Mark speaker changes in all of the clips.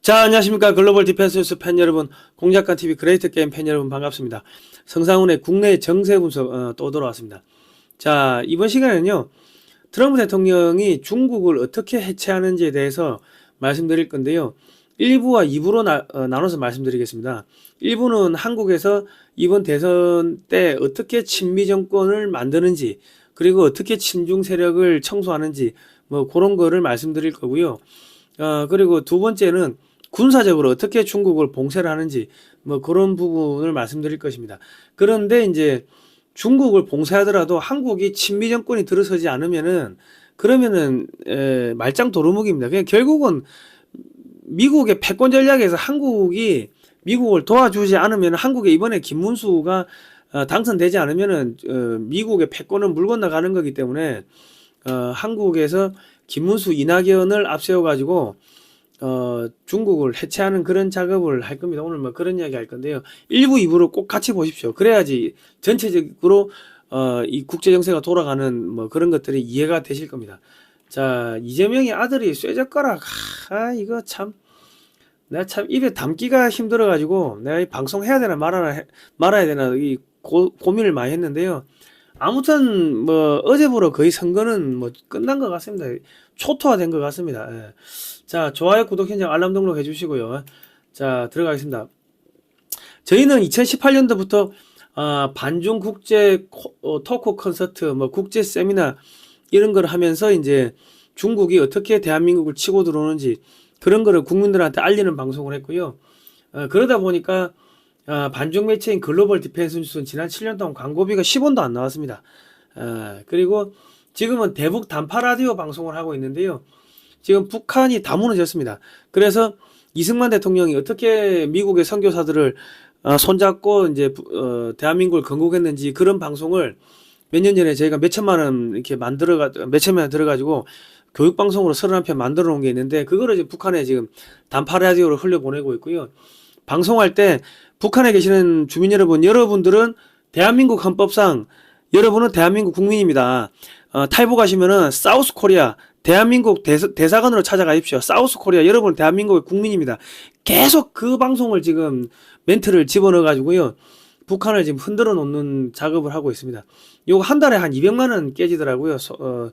Speaker 1: 자, 안녕하십니까. 글로벌 디펜스 뉴스 팬 여러분, 공작관 TV 그레이트 게임 팬 여러분 반갑습니다. 성상훈의 국내 정세 분석 어, 또 돌아왔습니다. 자, 이번 시간에는요. 트럼프 대통령이 중국을 어떻게 해체하는지에 대해서 말씀드릴 건데요. 1부와 2부로 나, 어, 나눠서 말씀드리겠습니다. 1부는 한국에서 이번 대선 때 어떻게 친미 정권을 만드는지, 그리고 어떻게 친중 세력을 청소하는지, 뭐 그런 거를 말씀드릴 거고요. 어, 그리고 두 번째는 군사적으로 어떻게 중국을 봉쇄를 하는지 뭐 그런 부분을 말씀드릴 것입니다. 그런데 이제 중국을 봉쇄하더라도 한국이 친미 정권이 들어서지 않으면은 그러면은 에, 말짱 도루묵입니다. 그냥 결국은 미국의 패권 전략에서 한국이 미국을 도와주지 않으면 한국에 이번에 김문수가 어, 당선되지 않으면은 어, 미국의 패권은 물 건너가는 거기 때문에 어, 한국에서 김문수 이낙연을 앞세워 가지고 어, 중국을 해체하는 그런 작업을 할 겁니다. 오늘 뭐 그런 이야기 할 건데요. 1부, 2부를 꼭 같이 보십시오. 그래야지 전체적으로 어, 이 국제 정세가 돌아가는 뭐 그런 것들이 이해가 되실 겁니다. 자, 이재명의 아들이 쇠젓가락. 아, 이거 참 내가 참 입에 담기가 힘들어 가지고 내가 이 방송 해야 되나 말아야 해- 말아야 되나 이 고, 고민을 많이 했는데요. 아무튼 뭐 어제부로 거의 선거는 뭐 끝난 것 같습니다. 초토화된 것 같습니다. 예. 자, 좋아요, 구독, 현장 알람 등록 해주시고요. 자, 들어가겠습니다. 저희는 2018년도부터 아, 반중 국제 코- 어, 토크 콘서트, 뭐 국제 세미나 이런 걸 하면서 이제 중국이 어떻게 대한민국을 치고 들어오는지 그런 거를 국민들한테 알리는 방송을 했고요. 어, 그러다 보니까 아, 반중 매체인 글로벌 디펜스 뉴스는 지난 7년 동안 광고비가 10원도 안 나왔습니다. 아, 그리고 지금은 대북 단파 라디오 방송을 하고 있는데요. 지금 북한이 다 무너졌습니다. 그래서 이승만 대통령이 어떻게 미국의 선교사들을 어, 손잡고 이제 부- 어, 대한민국을 건국했는지 그런 방송을 몇 년 전에 저희가 몇 천만 원 이렇게 만들어가 몇 천만 원 들어가지고 교육 방송으로 31편 만들어 놓은 게 있는데 그거를 이제 북한에 지금 단파 라디오로 흘려 보내고 있고요. 방송할 때 북한에 계시는 주민 여러분, 여러분들은 대한민국 헌법상 여러분은 대한민국 국민입니다. 어, 탈북하시면은 사우스 코리아 대한민국 대사, 대사 관으로 찾아가십시오. 사우스 코리아 여러분 대한민국의 국민입니다. 계속 그 방송을 지금 멘트를 집어넣어 가지고요. 북한을 지금 흔들어 놓는 작업을 하고 있습니다. 요거 한 달에 한 200만 원 깨지더라고요. 서- 어,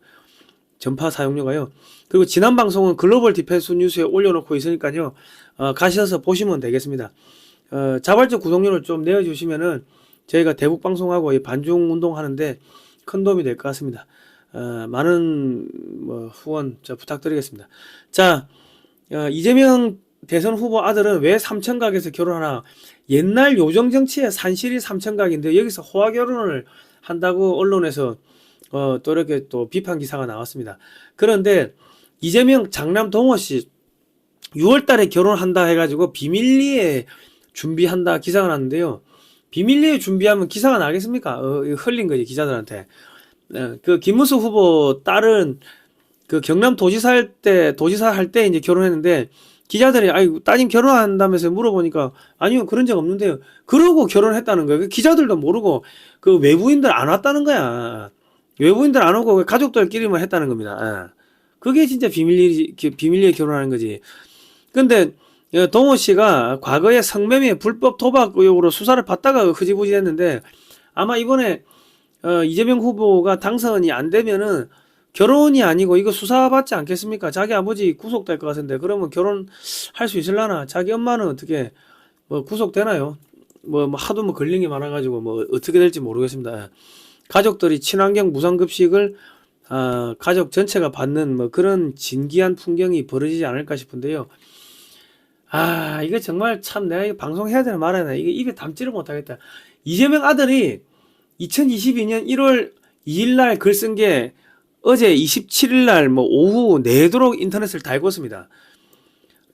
Speaker 1: 전파 사용료가요. 그리고 지난 방송은 글로벌 디펜스 뉴스에 올려놓고 있으니까요. 어, 가셔서 보시면 되겠습니다. 어, 자발적 구독료를 좀 내어주시면은 저희가 대북 방송하고 이 반중 운동 하는데 큰 도움이 될 것 같습니다. 어, 많은 뭐 후원 저 부탁드리겠습니다. 자, 어, 이재명 대선 후보 아들은 왜 삼천각에서 결혼하나? 옛날 요정 정치의 산실이 삼천각인데 여기서 호화 결혼을 한다고 언론에서 어, 또 이렇게 또 비판 기사가 나왔습니다. 그런데 이재명 장남 동호 씨 6월 달에 결혼한다 해가지고 비밀리에 준비한다 기사가 났는데요. 비밀리에 준비하면 기사가 나겠습니까? 어, 흘린 거지 기자들한테. 어, 그 김문수 후보 딸은 그 경남 도지사 할 때 도지사 할 때 이제 결혼했는데 기자들이 아이 따님 결혼한다면서 물어보니까 아니요 그런 적 없는데요. 그러고 결혼했다는 거예요. 그 기자들도 모르고 그 외부인들 안 왔다는 거야. 외부인들 안 오고 그 가족들끼리만 했다는 겁니다. 예. 그게 진짜 비밀리 비밀리에 결혼하는 거지. 근데 어, 동호 씨가 과거에 성매매 불법 도박 의혹으로 수사를 받다가 흐지부지 했는데 아마 이번에 어, 이재명 후보가 당선이 안 되면은 결혼이 아니고 이거 수사받지 않겠습니까? 자기 아버지 구속될 것 같은데 그러면 결혼할 수 있을라나? 자기 엄마는 어떻게 뭐 구속되나요? 뭐, 뭐 하도 뭐 걸린 게 많아가지고 뭐 어떻게 될지 모르겠습니다. 가족들이 친환경 무상급식을 아, 가족 전체가 받는 뭐 그런 진기한 풍경이 벌어지지 않을까 싶은데요. 아, 이거 정말 참 내가 이거 방송해야 되나 말아야 되나 이게 입에 담지를 못하겠다. 이재명 아들이 2022년 1월 2일 날 글 쓴 게 어제 27일 날 뭐 오후 내도록 인터넷을 달궜습니다.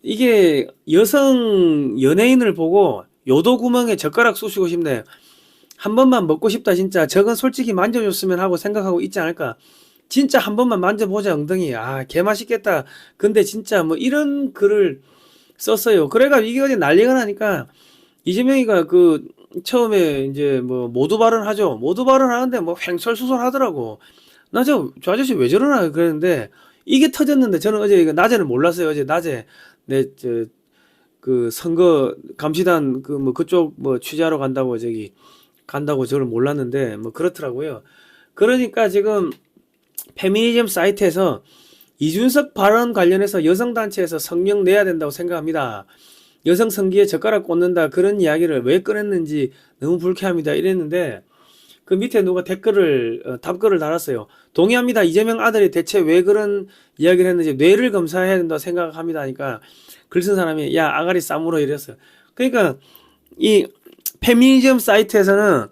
Speaker 1: 이게 여성 연예인을 보고 요도 구멍에 젓가락 쑤시고 싶네. 한 번만 먹고 싶다 진짜. 저건 솔직히 만져줬으면 하고 생각하고 있지 않을까. 진짜 한 번만 만져보자 엉덩이. 아, 개 맛있겠다. 근데 진짜 뭐 이런 글을 썼어요. 그래가 이게 어제 난리가 나니까 이재명이가 그 처음에 이제 뭐 모두 발언하죠. 모두 발언하는데 뭐 횡설수설 하더라고. 나 저 저 아저씨 왜 저러나 그랬는데 이게 터졌는데 저는 어제 이거 낮에는 몰랐어요. 어제 낮에 내저 그 선거 감시단 그 뭐 그쪽 뭐 취재하러 간다고 저기 간다고 저를 몰랐는데 뭐 그렇더라고요. 그러니까 지금 페미니즘 사이트에서 이준석 발언 관련해서 여성단체에서 성명 내야 된다고 생각합니다. 여성 성기에 젓가락 꽂는다 그런 이야기를 왜 꺼냈는지 너무 불쾌합니다. 이랬는데 그 밑에 누가 댓글을 어, 답글을 달았어요. 동의합니다. 이재명 아들이 대체 왜 그런 이야기를 했는지 뇌를 검사해야 된다고 생각합니다. 하니까 글 쓴 사람이 야 아가리 싸물어 이랬어요. 그러니까 이 페미니즘 사이트에서는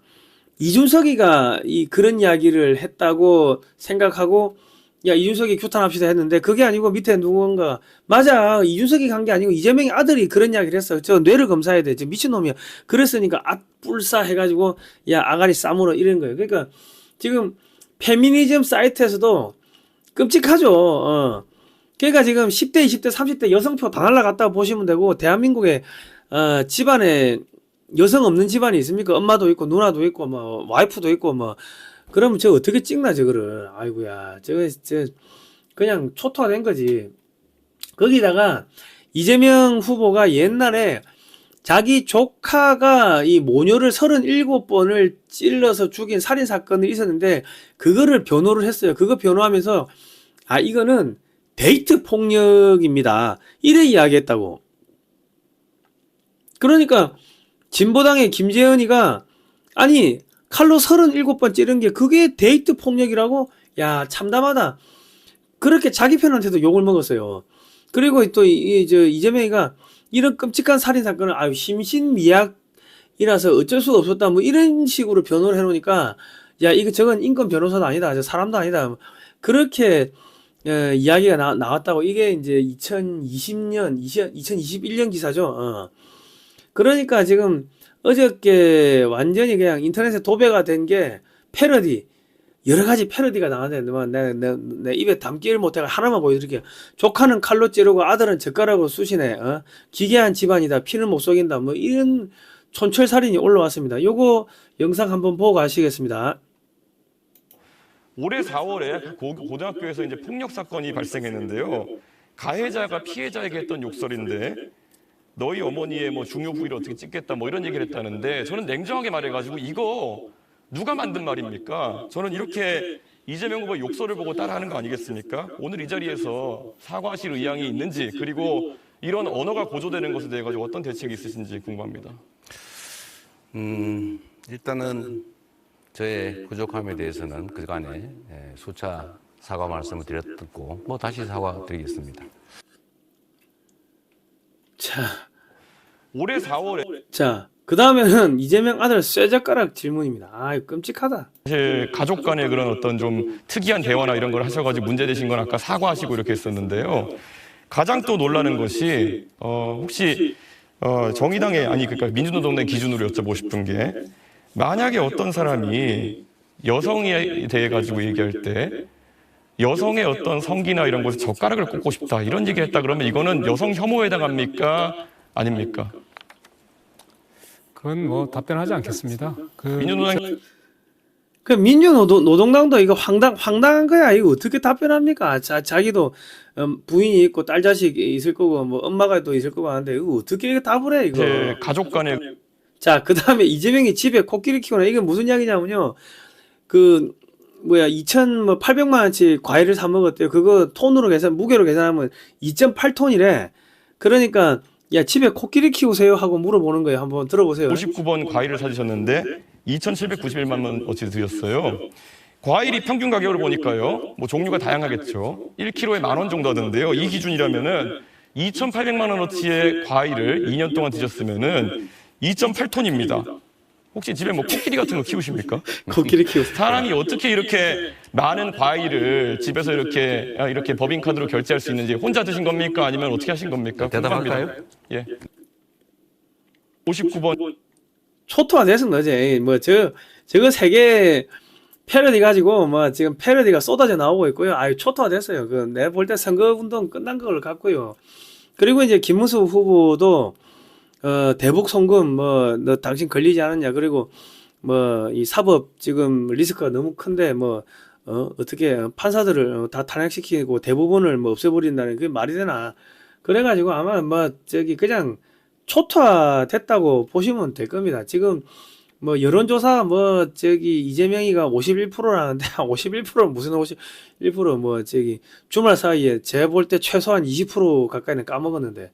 Speaker 1: 이준석이가 이 그런 이야기를 했다고 생각하고 야 이준석이 규탄합시다 했는데 그게 아니고 밑에 누군가 맞아. 이준석이 간 게 아니고 이재명의 아들이 그런 이야기를 했어. 저 뇌를 검사해야 돼. 지금 미친놈이야. 그랬으니까 앗불싸 해가지고 야 아가리 싸물어. 이런 거예요. 그러니까 지금 페미니즘 사이트에서도 끔찍하죠. 어. 그러니까 지금 10대 20대 30대 여성표 다 날라갔다 보시면 되고 대한민국에 어, 집안에 여성 없는 집안이 있습니까? 엄마도 있고 누나도 있고 뭐 와이프도 있고 뭐 그러면 저 어떻게 찍나 저거를 아이고야 저거 저 그냥 초토화된 거지 거기다가 이재명 후보가 옛날에 자기 조카가 이 모녀를 37번을 찔러서 죽인 살인 사건이 있었는데 그거를 변호를 했어요. 그거 변호하면서 아 이거는 데이트 폭력입니다. 이래 이야기했다고. 그러니까 진보당의 김재현이가 아니 칼로 37번 찌른 게 그게 데이트 폭력이라고? 야, 참담하다. 그렇게 자기 편한테도 욕을 먹었어요. 그리고 또 이, 저 이재명이가 이런 끔찍한 살인 사건을 아유 심신미약이라서 어쩔 수가 없었다 뭐 이런 식으로 변호를 해놓으니까 야 이거 저건 인권 변호사도 아니다 저 사람도 아니다 그렇게 어, 이야기가 나, 나왔다고 이게 이제 2020년 20, 2021년 기사죠. 어. 그러니까 지금 어저께 완전히 그냥 인터넷에 도배가 된 게 패러디 여러 가지 패러디가 나왔는데 뭐 내, 내, 내 입에 담기를 못해가 하나만 보여드릴게요. 조카는 칼로 찌르고 아들은 젓가락으로 쑤시네. 어? 기괴한 집안이다. 피는 못 속인다. 뭐 이런 촌철살인이 올라왔습니다. 요거 영상 한번 보고 가시겠습니다.
Speaker 2: 올해 4월에 고, 고등학교에서 이제 폭력 사건이 발생했는데요. 가해자가 피해자에게 했던 욕설인데 너희 어머니의 뭐 중요 부위를 어떻게 찍겠다 뭐 이런 얘기를 했다는데 저는 냉정하게 말해가지고 이거 누가 만든 말입니까? 저는 이렇게 이재명 후보 욕설을 보고 따라하는 거 아니겠습니까? 오늘 이 자리에서 사과하실 의향이 있는지 그리고 이런 언어가 고조되는 것에 대해 가지고 어떤 대책이 있으신지 궁금합니다.
Speaker 3: 음, 일단은 저의 부족함에 대해서는 그간에 예, 수차 사과 말씀을 드렸고 뭐 다시 사과드리겠습니다.
Speaker 1: 자,
Speaker 2: 올해 4월에
Speaker 1: 자, 그 다음에는 이재명 아들 쇠젓가락 질문입니다. 아, 끔찍하다.
Speaker 2: 사실 가족 간의 그런 어떤 좀 특이한 대화나 이런 걸 하셔가지고 문제 되신 건 아까 사과하시고 이렇게 했었는데요. 가장 또 놀라는 것이 어, 혹시 어, 정의당의 아니 그러니까 민주노동당 기준으로 여쭤보고 싶은 게 만약에 어떤 사람이 여성에 대해 가지고 얘기할 때 여성의 어떤 성기나 이런 곳에 젓가락을 꽂고 싶다 이런 얘기를 했다 그러면 이거는 여성 혐오에 해당합니까 아닙니까?
Speaker 4: 그건 뭐 답변하지 않겠습니다. 그
Speaker 2: 민주노당
Speaker 1: 그 민주노동 노동당도 이거 황당 황당한 거야. 이거 어떻게 답변합니까? 자 자기도 음, 부인이 있고 딸 자식이 있을 거고 뭐 엄마가 또 있을 거고 하는데 이거 어떻게 답을 해 이거?
Speaker 2: 이제 가족 간의
Speaker 1: 자, 그 다음에 이재명이 집에 코끼리 키우나 이게 무슨 이야기냐면요. 그 뭐야 2,800만 원치 과일을 사 먹었대요. 그거 톤으로 계산 무게로 계산하면 2.8톤이래. 그러니까 야 집에 코끼리 키우세요 하고 물어보는 거예요. 한번 들어보세요.
Speaker 2: 59번 과일을 사주셨는데 2,791만 원어치 드렸어요. 과일이 평균 가격을 보니까요. 뭐 종류가 다양하겠죠. 1kg에 만 원 정도 하던데요. 이 기준이라면은 2,800만 원어치의 과일을 2년 동안 드셨으면은 2.8톤입니다. 혹시 집에 뭐 코끼리 같은 거 키우십니까?
Speaker 1: 코끼리 키우세요.
Speaker 2: 사람이 어떻게 이렇게 많은 과일을 집에서 이렇게 아, 이렇게 법인 카드로 결제할 수 있는지 혼자 드신 겁니까? 아니면 어떻게 하신 겁니까?
Speaker 3: 대답할까요?
Speaker 2: 궁금합니다. 예. 59번
Speaker 1: 초토화 됐은 거지. 뭐저 저거 세개 패러디 가지고 뭐 지금 패러디가 쏟아져 나오고 있고요. 아유 초토화 됐어요. 그 내가 볼때 선거 운동 끝난 걸 같고요. 그리고 이제 김문수 후보도 어 대북 송금 뭐 너 당신 걸리지 않았냐. 그리고 뭐 이 사법 지금 리스크가 너무 큰데 뭐 어, 어떻게 판사들을 어, 다 탄핵시키고 대부분을 뭐 없애버린다는 그게 말이 되나. 그래가지고 아마 뭐 저기 그냥 초토화됐다고 보시면 될 겁니다. 지금 뭐 여론조사 뭐 저기 이재명이가 51%라는데 51%는 무슨 51%뭐 저기 주말 사이에 제볼때 최소한 20% 가까이는 까먹었는데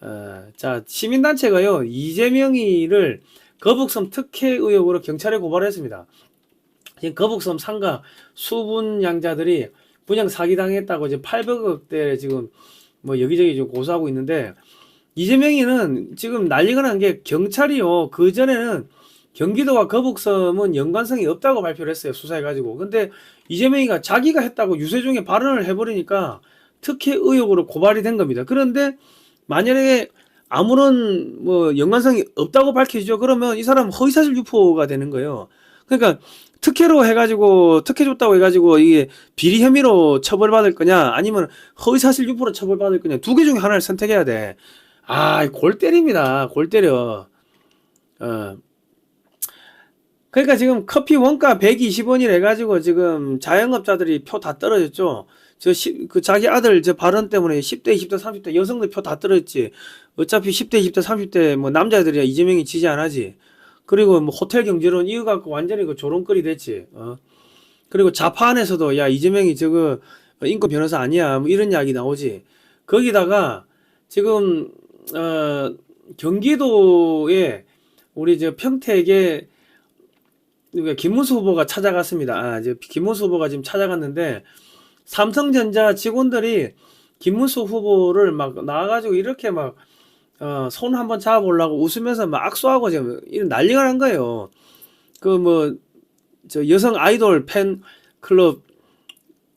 Speaker 1: 어, 자 시민단체가요 이재명이를 거북섬 특혜 의혹으로 경찰에 고발했습니다. 지금 거북섬 상가 수분 양자들이 분양 사기 당했다고 이제 800억대 지금 뭐 여기저기 좀 고소하고 있는데 이재명이는 지금 난리가 난 게 경찰이요. 그 전에는 경기도와 거북섬은 연관성이 없다고 발표를 했어요 수사해가지고. 근데 이재명이가 자기가 했다고 유세중에 발언을 해버리니까 특혜 의혹으로 고발이 된 겁니다. 그런데 만약에 아무런 뭐 연관성이 없다고 밝혀지죠 그러면 이 사람 허위사실 유포가 되는 거예요 그러니까 특혜로 해가지고 특혜 줬다고 해가지고 이게 비리 혐의로 처벌받을 거냐 아니면 허위사실 유포로 처벌받을 거냐 두 개 중에 하나를 선택해야 돼. 아, 골 때립니다. 골 때려. 어. 그러니까 지금 커피 원가 120원이라 해가지고 지금 자영업자들이 표 다 떨어졌죠. 저, 시, 그 자기 아들 저 발언 때문에 10대, 20대, 30대 여성들 표 다 떨어졌지. 어차피 10대, 20대, 30대 뭐 남자들이야 이재명이 지지 안 하지. 그리고 뭐 호텔 경제론 이거 갖고 완전히 그 조롱거리 됐지. 어. 그리고 좌파 안에서도 야 이재명이 저거 인권 변호사 아니야 뭐 이런 이야기 나오지. 거기다가 지금 어 경기도에 우리 저 평택에 김문수 후보가 찾아갔습니다. 아, 이제 김문수 후보가 지금 찾아갔는데 삼성전자 직원들이 김문수 후보를 막 나와가지고 이렇게 막 어, 손 한번 잡아보려고 웃으면서 막 악수하고 지금 난리가 난 거예요. 그 뭐 저 여성 아이돌 팬 클럽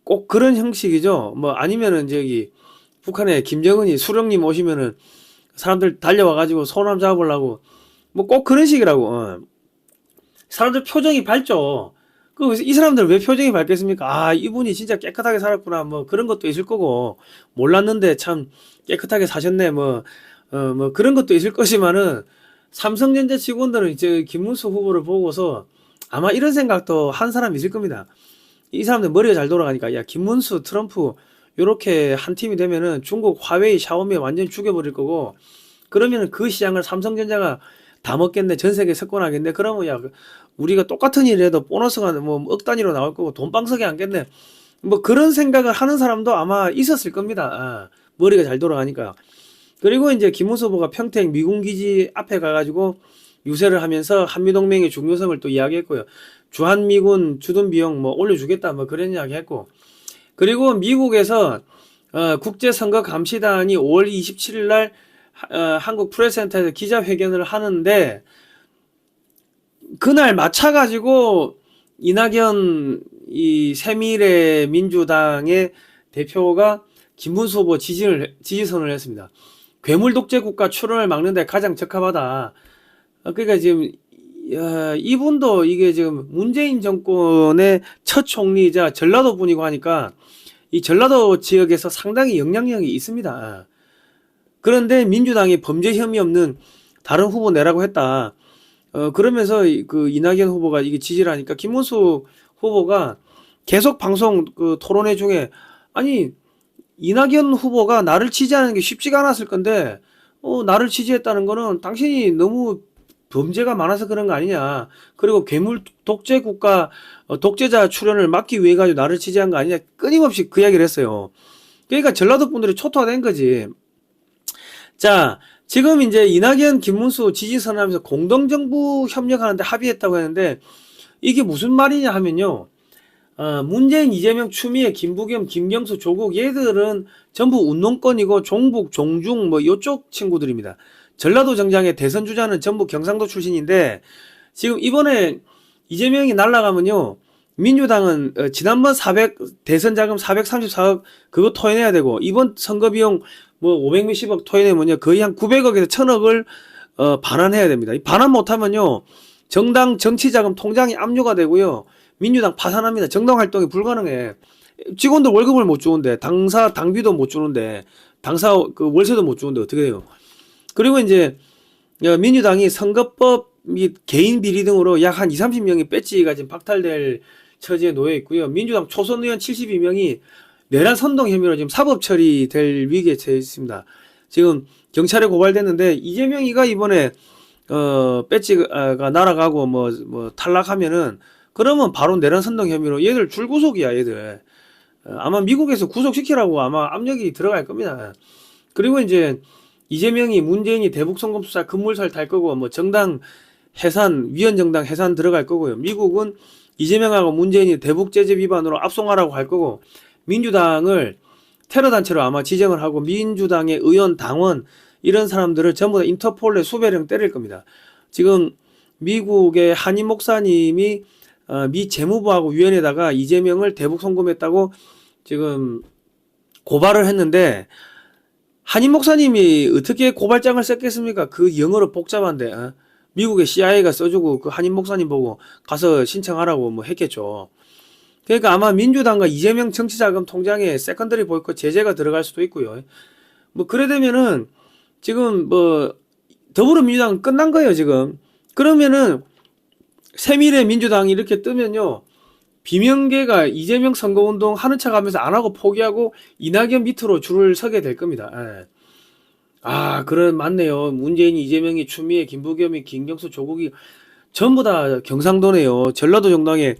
Speaker 1: 꼭 그런 형식이죠. 뭐 아니면은 저기 북한에 김정은이 수령님 오시면은 사람들 달려와가지고 손 한번 잡아보려고 뭐 꼭 그런 식이라고. 어. 사람들 표정이 밝죠. 그이 사람들 왜 표정이 밝겠습니까? 아 이분이 진짜 깨끗하게 살았구나. 뭐 그런 것도 있을 거고. 몰랐는데 참 깨끗하게 사셨네. 뭐 어, 뭐 그런 것도 있을 것이면은 삼성전자 직원들은 이제 김문수 후보를 보고서 아마 이런 생각도 한 사람 있을 겁니다. 이 사람들 머리가 잘 돌아가니까 야 김문수 트럼프 요렇게 한 팀이 되면은 중국 화웨이 샤오미 완전 죽여버릴 거고 그러면은 그 시장을 삼성전자가 다 먹겠네. 전 세계 석권하겠네. 그러면 야 우리가 똑같은 일을 해도 보너스가 뭐 억 단위로 나올 거고 돈방석에 앉겠네 뭐 그런 생각을 하는 사람도 아마 있었을 겁니다. 아, 머리가 잘 돌아가니까. 그리고 이제 김문수 후보가 평택 미군기지 앞에 가가지고 유세를 하면서 한미동맹의 중요성을 또 이야기했고요. 주한미군 주둔 비용 뭐 올려주겠다 뭐 그런 이야기 했고. 그리고 미국에서 어, 국제선거 감시단이 5월 27일 날 어, 한국 프레스센터에서 기자회견을 하는데 그날 맞춰가지고 이낙연 이 세미래 민주당의 대표가 김문수 후보 지지를 지지선을 했습니다. 괴물 독재 국가 출원을 막는데 가장 적합하다. 어, 그러니까 지금 야, 이분도 이게 지금 문재인 정권의 첫 총리이자 전라도 분이고 하니까 이 전라도 지역에서 상당히 영향력이 있습니다. 그런데 민주당이 범죄 혐의 없는 다른 후보 내라고 했다. 어, 그러면서 이- 그 이낙연 후보가 이게 지지를 하니까 김문수 후보가 계속 방송 그 토론회 중에 아니 이낙연 후보가 나를 지지하는 게 쉽지가 않았을 건데 어, 나를 지지했다는 거는 당신이 너무 범죄가 많아서 그런 거 아니냐. 그리고 괴물 독재 국가 어, 독재자 출연을 막기 위해 가지고 나를 지지한 거 아니냐. 끊임없이 그 이야기를 했어요. 그러니까 전라도 분들이 초토화된 거지. 자, 지금 이제 이낙연, 김문수 지지 선언하면서 공동정부 협력하는데 합의했다고 했는데 이게 무슨 말이냐 하면요. 어, 문재인, 이재명, 추미애, 김부겸, 김경수, 조국 얘들은 전부 운동권이고 종북, 종중 뭐 요쪽 친구들입니다. 전라도 정장의 대선 주자는 전부 경상도 출신인데 지금 이번에 이재명이 날라가면요. 민주당은 어, 지난번 400 대선 자금 434억 그거 토해내야 되고 이번 선거 비용 뭐 500 몇십억 토해내면요 거의 한 900억에서 1000억을 어, 반환해야 됩니다. 이 반환 못하면요 정당 정치 자금 통장이 압류가 되고요 민주당 파산합니다. 정당 활동이 불가능해. 직원들 월급을 못 주는데 당사 당비도 못 주는데 당사 그 월세도 못 주는데 어떻게 돼요? 그리고 이제 어, 민주당이 선거법 및 개인 비리 등으로 약 한 2, 30명이 배지가 지금 박탈될 처지에 놓여 있고요. 민주당 초선 의원 72명이 내란 선동 혐의로 지금 사법 처리될 위기에 처해 있습니다. 지금 경찰에 고발됐는데 이재명이가 이번에 어 배지가 날아가고 뭐 뭐 탈락하면은 그러면 바로 내란 선동 혐의로 얘들 줄구속이야 얘들 어, 아마 미국에서 구속시키라고 아마 압력이 들어갈 겁니다. 그리고 이제 이재명이 문재인이 대북 송금 수사 급물살 탈 거고 뭐 정당 해산 위헌 정당 해산 들어갈 거고요. 미국은 이재명하고 문재인이 대북 제재 위반으로 압송하라고 할 거고 민주당을 테러 단체로 아마 지정을 하고 민주당의 의원 당원 이런 사람들을 전부 다 인터폴에 수배령 때릴 겁니다. 지금 미국의 한인 목사님이 어, 미 재무부하고 위원회에다가 이재명을 대북 송금했다고 지금 고발을 했는데 한인 목사님이 어떻게 고발장을 썼겠습니까? 그 영어로 복잡한데 어? 미국의 CIA가 써주고 그 한인 목사님 보고 가서 신청하라고 뭐 했겠죠. 그러니까 아마 민주당과 이재명 정치자금 통장에 세컨더리 보이콧 제재가 들어갈 수도 있고요. 뭐 그래 되면은 지금 뭐 더불어민주당 끝난 거예요 지금. 그러면은 세밀의 민주당이 이렇게 뜨면요. 비명계가 이재명 선거운동 하는 척 하면서 안 하고 포기하고 이낙연 밑으로 줄을 서게 될 겁니다. 예. 아, 그런, 맞네요. 문재인이, 이재명이, 추미애, 김부겸이, 김경수, 조국이 전부 다 경상도네요. 전라도 정당에,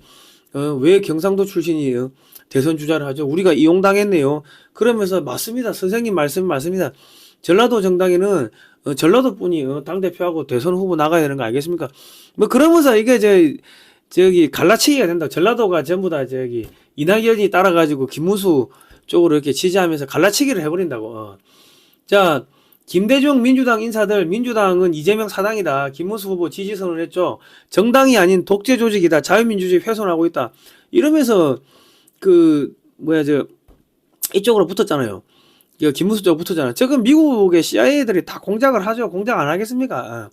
Speaker 1: 어, 왜 경상도 출신이 어, 대선 주자를 하죠? 우리가 이용당했네요. 그러면서, 맞습니다. 선생님 말씀 맞습니다. 전라도 정당에는, 어, 전라도 분이, 어, 당 대표하고 대선 후보 나가야 되는 거 알겠습니까? 뭐, 그러면서 이게, 저, 저기, 갈라치기가 된다. 전라도가 전부 다 저기, 이낙연이 따라가지고 김문수 쪽으로 이렇게 지지하면서 갈라치기를 해버린다고. 어. 자, 김대중 민주당 인사들 민주당은 이재명 사당이다. 김문수 후보 지지 선언했죠. 정당이 아닌 독재 조직이다. 자유민주주의 훼손하고 있다. 이러면서 그 뭐야 저 이쪽으로 붙었잖아요. 이 김문수 쪽 붙었잖아요. 지금 미국의 CIA들이 다 공작을 하죠. 공작 안 하겠습니까? 어.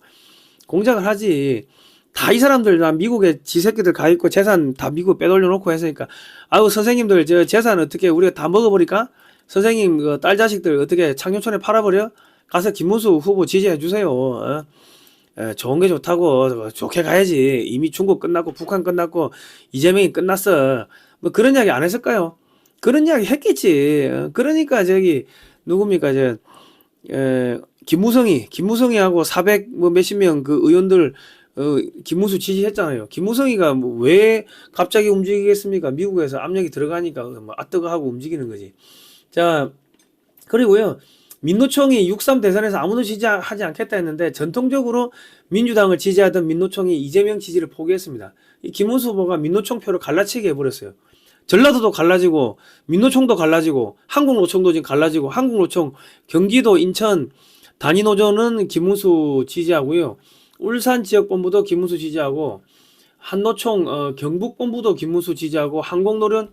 Speaker 1: 공작을 하지. 다 이 사람들 다 미국에 지새끼들 가 있고 재산 다 미국 빼돌려 놓고 했으니까 아우 선생님들 저 재산 어떻게 우리가 다 먹어버릴까? 선생님 그 딸 자식들 어떻게 창녕촌에 팔아버려? 가서 김문수 후보 지지해 주세요. 어? 에, 좋은 게 좋다고 좋게 가야지. 이미 중국 끝났고 북한 끝났고 이재명이 끝났어. 뭐 그런 이야기 안 했을까요? 그런 이야기 했겠지. 어, 그러니까 저기 누굽니까 저 에, 김무성이 김무성이하고 400 뭐 몇십 명 그 의원들 어, 김문수 지지했잖아요. 김무성이가 뭐 왜 갑자기 움직이겠습니까? 미국에서 압력이 들어가니까 뭐 아뜨거하고 움직이는 거지. 자 그리고요. 민노총이 6.3 대선에서 아무도 지지하지 않겠다 했는데 전통적으로 민주당을 지지하던 민노총이 이재명 지지를 포기했습니다. 이 김문수 후보가 민노총 표를 갈라치게 해버렸어요. 전라도도 갈라지고 민노총도 갈라지고 한국노총도 지금 갈라지고 한국노총 경기도 인천 단위노조는 김문수 지지하고요. 울산 지역본부도 김문수 지지하고 한노총 어, 경북본부도 김문수 지지하고 항공노련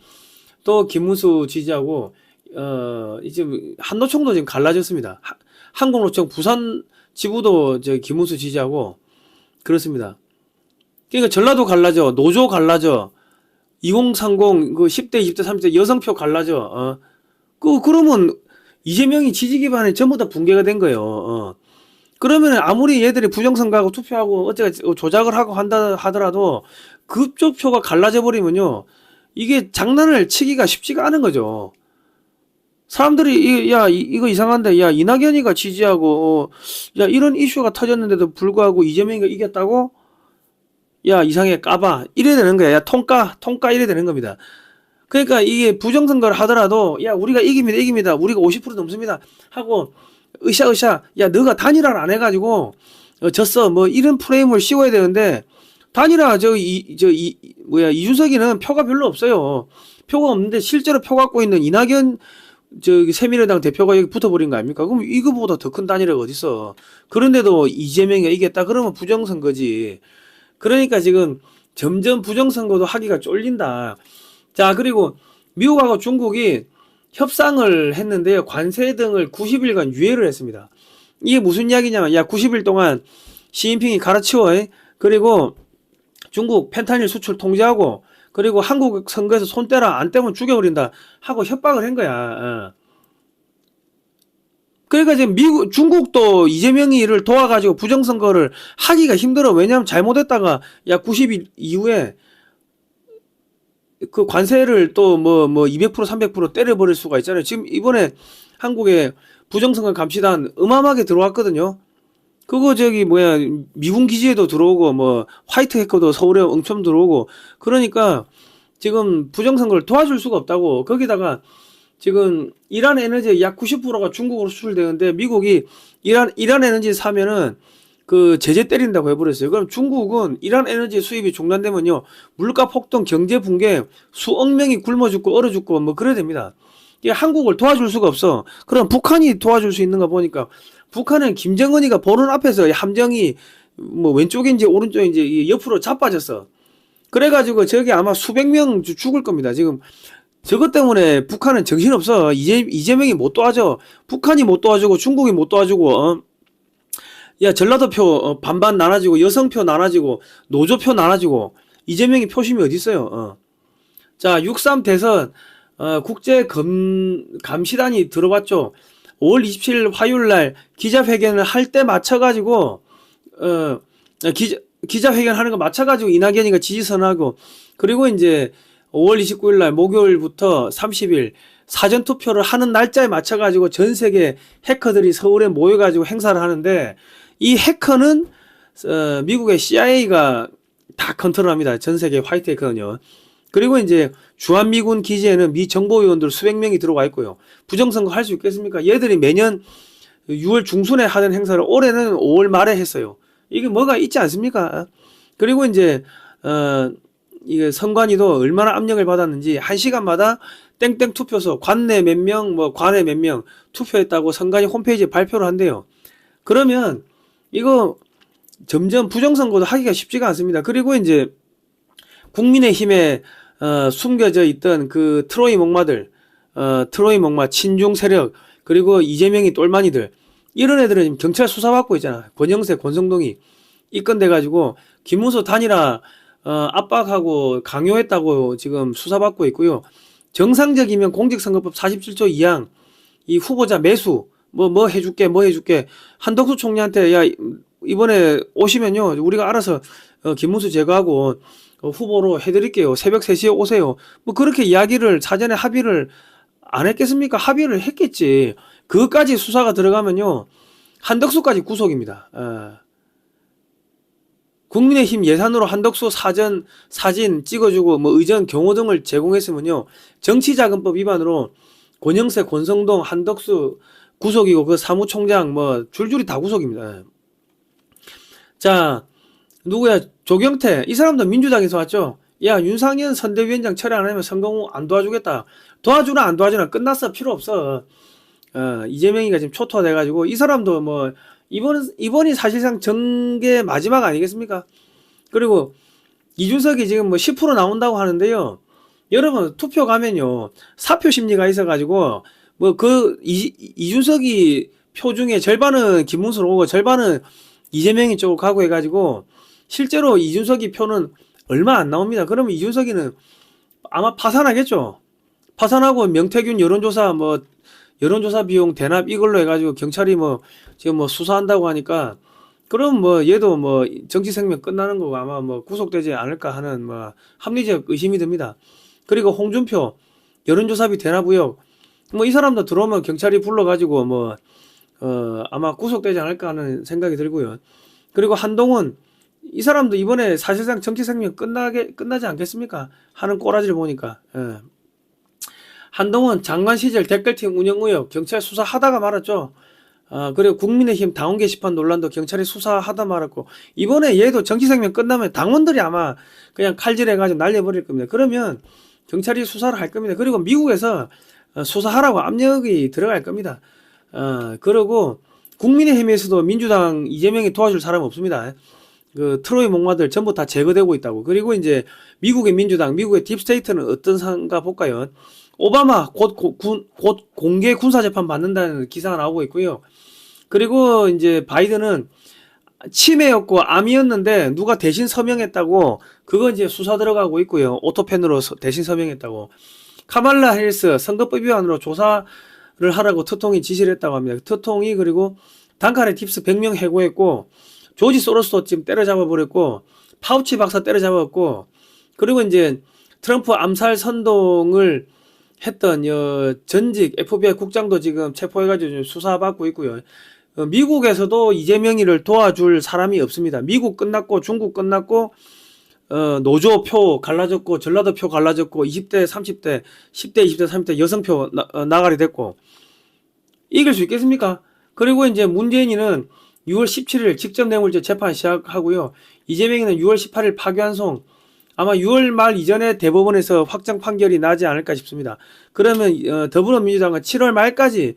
Speaker 1: 또 김문수 지지하고 어, 이제 한노총도 지금 갈라졌습니다. 하- 한국노총 부산 지부도 저 김문수 지지하고 그렇습니다. 그러니까 전라도 갈라져, 노조 갈라져, 2030, 그 10대, 20대, 30대 여성표 갈라져, 어. 그, 그러면 이재명이 지지 기반에 전부 다 붕괴가 된 거예요, 어. 그러면 아무리 얘들이 부정선거하고 투표하고 어째가 조작을 하고 한다 하더라도 그쪽 표가 갈라져 버리면요. 이게 장난을 치기가 쉽지가 않은 거죠. 사람들이 이- 야 이- 이거 이상한데 야 이낙연이가 지지하고 어, 야 이런 이슈가 터졌는데도 불구하고 이재명이가 이겼다고? 야 이상해 까봐. 이래 되는 거야. 야 통까 통까 이래 되는 겁니다. 그러니까 이게 부정선거를 하더라도 야 우리가 이깁니다 이깁니다. 우리가 50% 넘습니다. 하고 으쌰으쌰 야 너가 단일화를 안 해가지고 어, 졌어. 뭐 이런 프레임을 씌워야 되는데 단일화 저이저이 뭐야 이준석이는 표가 별로 없어요. 표가 없는데 실제로 표 갖고 있는 이낙연 저기 새누리당 대표가 여기 붙어버린 거 아닙니까? 그럼 이거보다 더 큰 단일화가 어딨어? 그런데도 이재명이 이겼다 그러면 부정선거지. 그러니까 지금 점점 부정선거도 하기가 쫄린다. 자 그리고 미국하고 중국이 협상을 했는데요. 관세 등을 90일간 유예를 했습니다. 이게 무슨 이야기냐면 야 90일 동안 시진핑이 갈아치워. 에? 그리고 중국 펜타닐 수출 통제하고 그리고 한국 선거에서 손 떼라 안 떼면 죽여버린다 하고 협박을 한 거야. 어. 그러니까 지금 미국 중국도 이재명이 이를 도와가지고 부정선거를 하기가 힘들어. 왜냐하면 잘못했다가 야 90일 이후에 그 관세를 또 뭐 뭐 200% 300% 때려버릴 수가 있잖아요. 지금 이번에 한국에 부정선거 감시단 어마어마하게 들어왔거든요. 그거 저기 뭐야 미군 기지에도 들어오고 뭐 화이트 해커도 서울에 엄청 들어오고 그러니까 지금 부정선거를 도와줄 수가 없다고 거기다가 지금 이란 에너지의 약 90%가 중국으로 수출되는데 미국이 이란 이란 에너지 사면은 그 제재 때린다고 해버렸어요. 그럼 중국은 이란 에너지 수입이 중단되면요 물가 폭등, 경제 붕괴, 수억 명이 굶어 죽고 얼어 죽고 뭐 그래야 됩니다. 이게 한국을 도와줄 수가 없어. 그럼 북한이 도와줄 수 있는가 보니까 북한은 김정은이가 보는 앞에서 함정이 뭐 왼쪽인지 오른쪽인지 이 옆으로 자빠졌어. 그래가지고 저기 아마 수백 명 죽- 죽을 겁니다. 지금 저것 때문에 북한은 정신없어. 이재, 이재명이 못 도와줘. 북한이 못 도와주고 중국이 못 도와주고, 어? 야, 전라도표 어, 반반 나눠지고, 여성표 나눠지고, 노조표 나눠지고, 이재명이 표심이 어딨어요, 어. 자, 6.3 대선, 어, 국제 검, 감시단이 들어왔죠. 5월 27일 화요일 날 기자회견을 할 때 맞춰가지고, 어, 기자, 기자회견 하는 거 맞춰가지고 이낙연이가 지지선하고, 그리고 이제 5월 29일 날 목요일부터 30일 사전 투표를 하는 날짜에 맞춰가지고 전 세계 해커들이 서울에 모여가지고 행사를 하는데 이 해커는 어, 미국의 CIA가 다 컨트롤합니다. 전 세계 화이트 해커는요. 그리고 이제 주한미군 기지에는 미 정보위원들 수백 명이 들어와 있고요. 부정선거 할 수 있겠습니까? 얘들이 매년 6월 중순에 하는 행사를 올해는 5월 말에 했어요. 이게 뭐가 있지 않습니까? 그리고 이제 어 이게 선관위도 얼마나 압력을 받았는지 한 시간마다 땡땡 투표소 관내 몇 명, 뭐 관내 몇 명 투표했다고 선관위 홈페이지에 발표를 한대요. 그러면 이거 점점 부정선거도 하기가 쉽지가 않습니다. 그리고 이제 국민의힘에 어, 숨겨져 있던 그 트로이 목마들, 어, 트로이 목마 친중 세력 그리고 이재명이 똘마니들 이런 애들은 경찰 수사받고 있잖아. 권영세, 권성동이 입건돼 가지고 김문수 단일화 어, 압박하고 강요했다고 지금 수사받고 있고요. 정상적이면 공직선거법 47조 2항 이 후보자 매수 뭐뭐 해줄게 뭐 해줄게 한덕수 총리한테 야 이번에 오시면요 우리가 알아서 어, 김문수 제거하고 어, 후보로 해드릴게요. 새벽 3시에 오세요. 뭐 그렇게 이야기를 사전에 합의를 안 했겠습니까? 합의를 했겠지. 그것까지 수사가 들어가면요. 한덕수까지 구속입니다. 어. 국민의힘 예산으로 한덕수 사전 사진 찍어주고 뭐 의전 경호 등을 제공했으면요. 정치자금법 위반으로 권영세, 권성동, 한덕수 구속이고 그 사무총장 뭐 줄줄이 다 구속입니다. 자 누구야 조경태 이 사람도 민주당에서 왔죠. 야 윤상현 선대위원장 철회 안 하면 선거후 안 도와주겠다. 도와주나 안 도와주나 끝났어 필요 없어. 어, 이재명이가 지금 초토화돼가지고 이 사람도 뭐 이번 이번이 사실상 정계 마지막 아니겠습니까? 그리고 이준석이 지금 뭐 10% 나온다고 하는데요. 여러분 투표 가면요 사표 심리가 있어가지고 뭐 그 이준석이 표 중에 절반은 김문수로 오고 절반은 이재명이 쪽으로 가고 해가지고 실제로 이준석이 표는 얼마 안 나옵니다. 그러면 이준석이는 아마 파산하겠죠. 파산하고 명태균 여론조사 뭐 여론조사 비용 대납 이걸로 해가지고 경찰이 뭐 지금 뭐 수사한다고 하니까 그럼 뭐 얘도 뭐 정치 생명 끝나는 거고 아마 뭐 구속되지 않을까 하는 뭐 합리적 의심이 듭니다. 그리고 홍준표 여론조사비 대납 의혹 뭐이 사람도 들어오면 경찰이 불러가지고 뭐 어, 아마 구속되지 않을까 하는 생각이 들고요. 그리고 한동훈 이 사람도 이번에 사실상 정치 생명 끝나게 끝나지 않겠습니까? 하는 꼬라지를 보니까 예. 한동훈 장관 시절 댓글팀 운영 의혹 경찰 수사하다가 말았죠. 아, 그리고 국민의힘 당원 게시판 논란도 경찰이 수사하다 말았고 이번에 얘도 정치 생명 끝나면 당원들이 아마 그냥 칼질해가지고 날려버릴 겁니다. 그러면 경찰이 수사를 할 겁니다. 그리고 미국에서 어, 수사하라고 압력이 들어갈 겁니다. 어, 그러고 국민의힘에서도 민주당 이재명이 도와줄 사람 없습니다. 그 트로이 목마들 전부 다 제거되고 있다고. 그리고 이제 미국의 민주당, 미국의 딥스테이트는 어떤 상가 볼까요? 오바마 곧, 고- 군, 곧 공개 군사 재판 받는다는 기사가 나오고 있고요. 그리고 이제 바이든은 치매였고 암이었는데 누가 대신 서명했다고 그거 이제 수사 들어가고 있고요. 오토펜으로 서- 대신 서명했다고. 카말라 헬스 선거법 위반으로 조사를 하라고 트통이 지시를 했다고 합니다. 트통이 그리고 단칼에 팁스 100명 해고했고 조지 소로스도 지금 때려잡아 버렸고 파우치 박사 때려잡았고 그리고 이제 트럼프 암살 선동을 했던 어, 전직 FBI 국장도 지금 체포해가지고 수사받고 있고요. 어, 미국에서도 이재명이를 도와줄 사람이 없습니다. 미국 끝났고 중국 끝났고 어, 노조표 갈라졌고 전라도표 갈라졌고 20대, 30대, 10대, 20대, 30대 여성표 나, 어, 나가리 됐고 이길 수 있겠습니까? 그리고 이제 문재인이는 6월 17일 직접 뇌물죄 재판 시작하고요. 이재명이는 6월 18일 파기환송 아마 6월 말 이전에 대법원에서 확정 판결이 나지 않을까 싶습니다. 그러면 어, 더불어민주당은 7월 말까지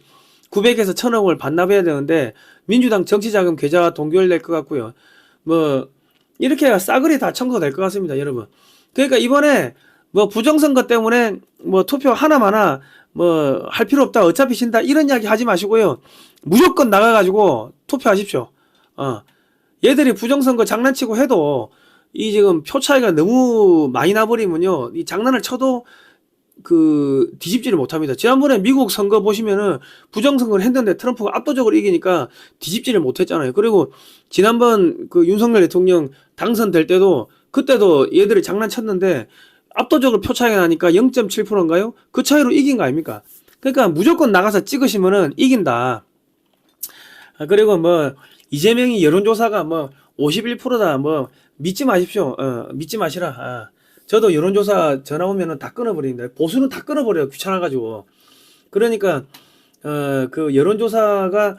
Speaker 1: 900에서 1000억을 반납해야 되는데 민주당 정치자금 계좌 동결될 것 같고요. 뭐 이렇게 싸그리 다 청소될 것 같습니다, 여러분. 그러니까 이번에 뭐 부정선거 때문에 뭐 투표 하나마나 뭐 할 필요 없다, 어차피 진다 이런 이야기 하지 마시고요. 무조건 나가가지고 투표하십시오. 어. 얘들이 부정선거 장난치고 해도 이 지금 표 차이가 너무 많이 나버리면요. 이 장난을 쳐도 그 뒤집지를 못합니다. 지난번에 미국 선거 보시면은 부정선거를 했는데 트럼프가 압도적으로 이기니까 뒤집지를 못했잖아요. 그리고 지난번 그 윤석열 대통령 당선될 때도 그때도 얘들이 장난쳤는데 압도적으로 표 차이가 나니까 0.7%인가요? 그 차이로 이긴 거 아닙니까? 그러니까 무조건 나가서 찍으시면은 이긴다. 아, 그리고 뭐 이재명이 여론조사가 뭐 51%다 뭐 믿지 마십시오. 어, 믿지 마시라. 아, 저도 여론조사 전화 오면은 다 끊어버립니다. 보수는 다 끊어버려요. 귀찮아가지고. 그러니까 어, 그 여론조사가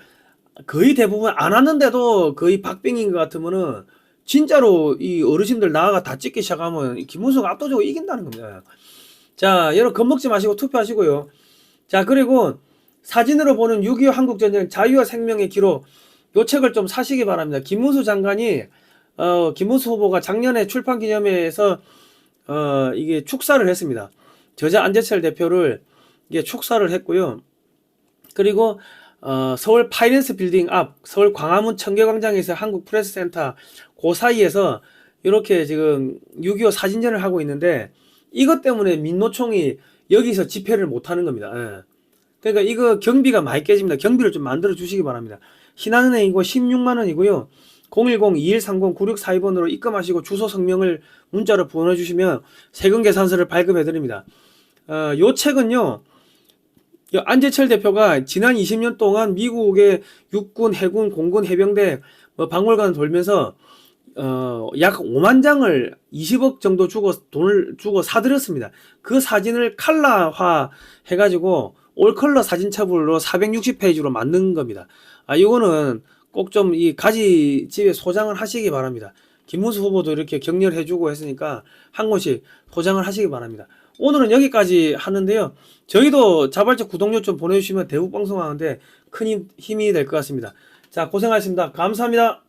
Speaker 1: 거의 대부분 안 왔는데도 거의 박빙인 것 같으면은 진짜로 이 어르신들 나아가 다 찍기 시작하면 김문수가 압도적으로 이긴다는 겁니다. 자, 여러분 겁먹지 마시고 투표하시고요. 자, 그리고 사진으로 보는 6.25 한국전쟁 자유와 생명의 기록 요 책을 좀 사시기 바랍니다. 김문수 장관이 어, 김문수 후보가 작년에 출판 기념회에서 어, 이게 축사를 했습니다. 저자 안재철 대표를 이게 축사를 했고요. 그리고 어, 서울 파이낸스 빌딩 앞 서울 광화문 청계광장에서 한국 프레스 센터 그 사이에서 이렇게 지금 6.25 사진전을 하고 있는데 이것 때문에 민노총이 여기서 집회를 못 하는 겁니다. 예. 그러니까 이거 경비가 많이 깨집니다. 경비를 좀 만들어 주시기 바랍니다. 신한은행이고 16만 원이고요. 010-2130-9642번으로 입금하시고 주소 성명을 문자로 보내주시면 세금 계산서를 발급해 드립니다. 어, 요 책은요. 이 안재철 대표가 지난 20년 동안 미국의 육군, 해군, 공군, 해병대 뭐 박물관 돌면서 어, 약 5만 장을 20억 정도 주고 돈을 주고 사들였습니다. 그 사진을 칼라화 해가지고 올 컬러 사진 처분으로 460페이지로 만든 겁니다. 아, 이거는 꼭 좀 이 가지집에 소장을 하시기 바랍니다. 김문수 후보도 이렇게 격려해주고 했으니까 한 권씩 소장을 하시기 바랍니다. 오늘은 여기까지 하는데요. 저희도 자발적 구독료 좀 보내주시면 대북 방송하는데 큰 힘- 힘이 될 것 같습니다. 자, 고생하셨습니다. 감사합니다.